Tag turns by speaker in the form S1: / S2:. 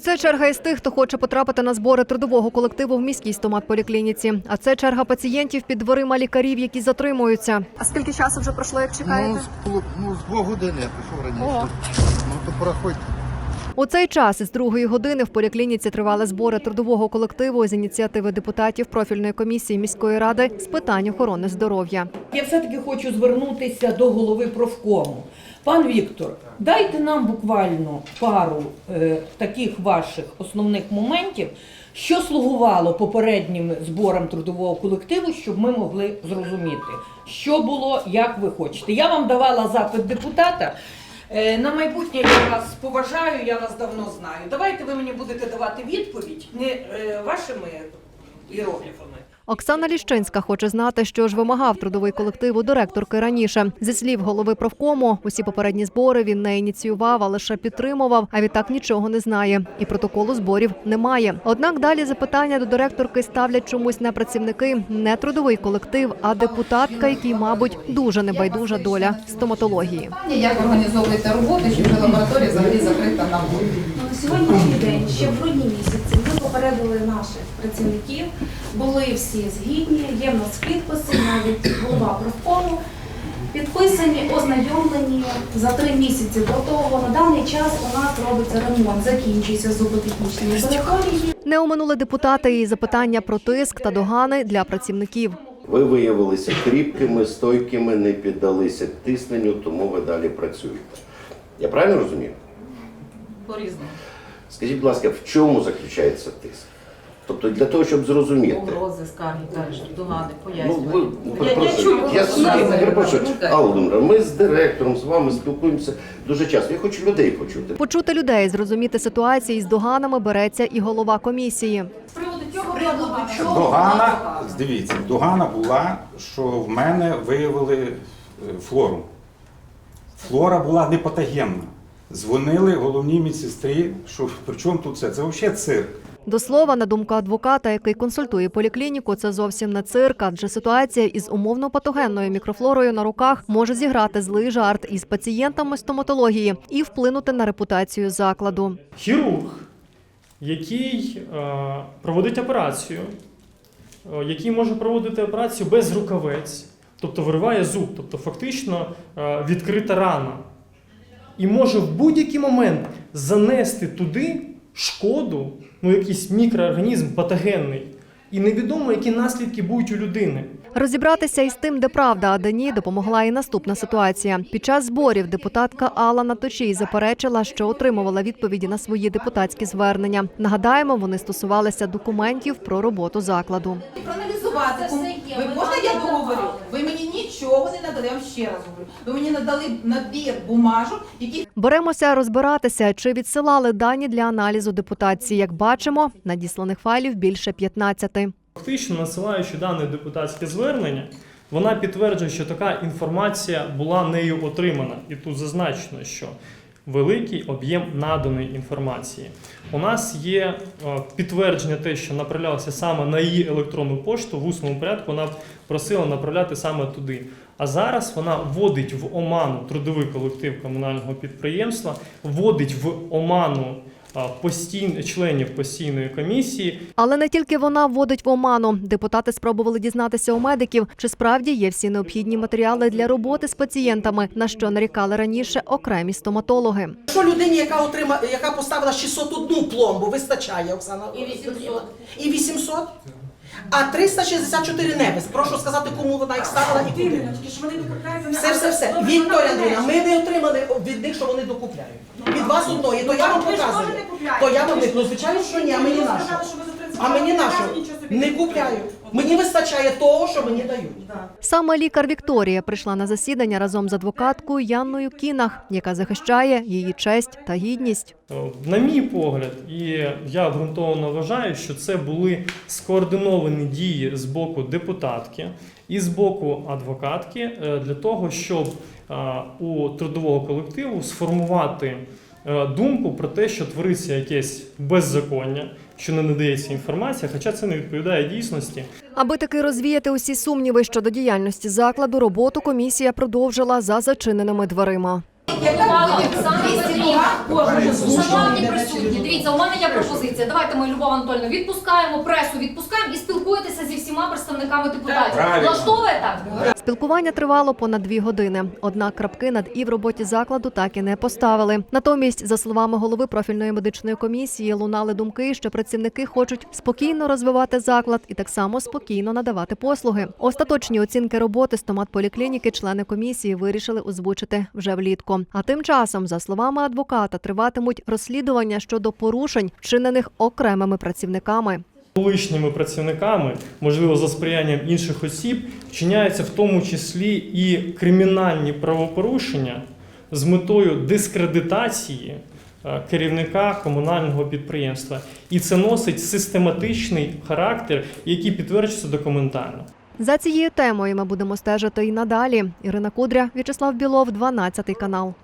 S1: Це черга із тих, хто хоче потрапити на збори трудового колективу в міській стоматполіклініці. А це черга пацієнтів під дверима лікарів, які затримуються. А скільки часу вже пройшло, як
S2: Ну, з, ну, з двох годин я пішов раніше. Ну, то проходьте.
S1: У цей час із другої години в поліклініці тривали збори трудового колективу з ініціативи депутатів профільної комісії міської ради з питань охорони здоров'я.
S3: Я все-таки хочу звернутися до голови профкому. Пан Віктор, дайте нам буквально пару е, таких ваших основних моментів, що слугувало попереднім зборам трудового колективу, щоб ми могли зрозуміти, що було, як ви хочете. Я вам давала запит депутата. Е, На майбутнє я вас поважаю, я вас давно знаю. Давайте ви мені будете давати відповідь не е, вашими іерогліфами.
S1: Оксана Ліщинська хоче знати, що ж вимагав трудовий колектив у директорки раніше. Зі слів голови профкому, усі попередні збори він не ініціював, а лише підтримував. А відтак нічого не знає. І протоколу зборів немає. Однак далі запитання до директорки ставлять чомусь не працівники, не трудовий колектив, а депутатка, якій, мабуть, дуже небайдужа доля стоматології.
S4: Як організовуєте роботу, вже лабораторія взагалі закрита на вулиці?
S5: На сьогоднішній день, ще в грудні місяці, попередили наших працівників, були всі згідні, є в нас підписи, навіть голова профкому, підписані, ознайомлені за три місяці до того. На даний час у нас робиться ремонт, закінчується зуботехнічні лабораторії.
S1: Не оминули депутати і запитання про тиск та догани для працівників.
S6: Ви виявилися кріпкими, стойкими, не піддалися тисненню, тому ви далі працюєте. Я правильно розумію?
S4: По-різному.
S6: Скажіть, будь ласка, в чому заключається тиск? Тобто для того, щоб зрозуміти.
S4: Погрози, скарги, далі, догади,
S6: Ну, ви,
S4: Я- я чую,
S6: я
S4: що
S6: собі
S4: ви
S6: перепрошую. Алла Володимирівна, ми з директором, з вами спілкуємося дуже часто. Я хочу людей почути.
S1: Почути людей, зрозуміти ситуації з доганами береться і голова комісії.
S5: З приводу цього догана.
S7: Догана, дивіться, догана була, що в мене виявили е, флору. Флора була не патогенна. Дзвонили головній медсестрі, що при чому тут це? Це взагалі цирк.
S1: До слова, на думку адвоката, який консультує поліклініку, це зовсім не цирк, адже ситуація із умовно патогенною мікрофлорою на руках може зіграти злий жарт із пацієнтами стоматології і вплинути на репутацію закладу.
S8: хірург, який е, проводить операцію, е, який може проводити операцію без рукавець, тобто вириває зуб, тобто фактично е, відкрита рана, і може в будь-який момент занести туди шкоду, ну якийсь мікроорганізм патогенний, і невідомо, які наслідки будуть у людини.
S1: Розібратися із тим, де правда, а де ні, допомогла і наступна ситуація. Під час зборів депутатка Алла Наточій заперечила, що отримувала відповіді на свої депутатські звернення. Нагадаємо, вони стосувалися документів про роботу закладу.
S4: Проаналізувати. Ви можна я договорю? Ви мені нічого не надали, я вам ще раз говорю. Ви мені надали набір бумажок, які
S1: Беремося розбиратися, чи відсилали дані для аналізу депутації. Як бачимо, надісланих файлів більше 15.
S8: Фактично, насилаючи дане депутатське звернення, вона підтверджує, що така інформація була нею отримана. І тут зазначено, що великий об'єм наданої інформації. У нас є е, підтвердження те, що направлялося саме на її електронну пошту в усному порядку. Вона просила направляти саме туди. А зараз вона вводить в оману трудовий колектив комунального підприємства, вводить в оману постійн... членів постійної комісії,
S1: Але не тільки вона вводить в оману. Депутати спробували дізнатися у медиків, чи справді є всі необхідні матеріали для роботи з пацієнтами, на що нарікали раніше окремі стоматологи.
S9: Що людині, яка отрима, яка поставила 601 пломбу, вистачає, Оксана?
S5: І 800.
S9: І 800? А 364 небес. Прошу сказати, кому вона їх ставила і куди. Все, все, все. Вікторія Андрійовна, ми не отримали від них, що вони докупляють. Від вас одної, то я вам показую. То я вам ну, звичайно, що ні, а мені нащо? А мені нащо? Не купляю. Мені вистачає того, що мені дають.
S1: Саме лікар Вікторія прийшла на засідання разом з адвокаткою Янною Кінах, яка захищає її честь та гідність.
S8: Е, На мій погляд, і я ґрунтовно вважаю, що це були скоординовані дії з боку депутатки і з боку адвокатки е, для того, щоб е, у трудового колективу сформувати думку про те, що твориться якесь беззаконня, що не надається інформація, хоча це не відповідає дійсності.
S1: Аби таки розвіяти усі сумніви щодо діяльності закладу, роботу комісія продовжила за зачиненими дверима.
S10: Петрівна.
S4: Кожен
S10: Шановні присутні, дивіться, у мене є пропозиція. Давайте ми Любов Анатольовну відпускаємо, пресу відпускаємо і спілкуєтеся зі всіма представниками депутатів. Влаштовує так?
S1: Спілкування тривало понад дві години. Однак крапки над і в роботі закладу так і не поставили. Натомість, за словами голови профільної медичної комісії, лунали думки, що працівники хочуть спокійно розвивати заклад і так само спокійно надавати послуги. Остаточні оцінки роботи стоматполіклініки члени комісії вирішили озвучити вже влітку. А тим часом, за словами адвоката, триватимуть розслідування щодо порушень, вчинених окремими працівниками.
S8: Колишніми працівниками, можливо, за сприянням інших осіб, вчиняються в тому числі і кримінальні правопорушення з метою дискредитації е, керівника комунального підприємства. І це носить систематичний характер, який підтверджується документально.
S1: За цією темою ми будемо стежити і надалі. Ірина Кудря, В'ячеслав Білов, 12 канал.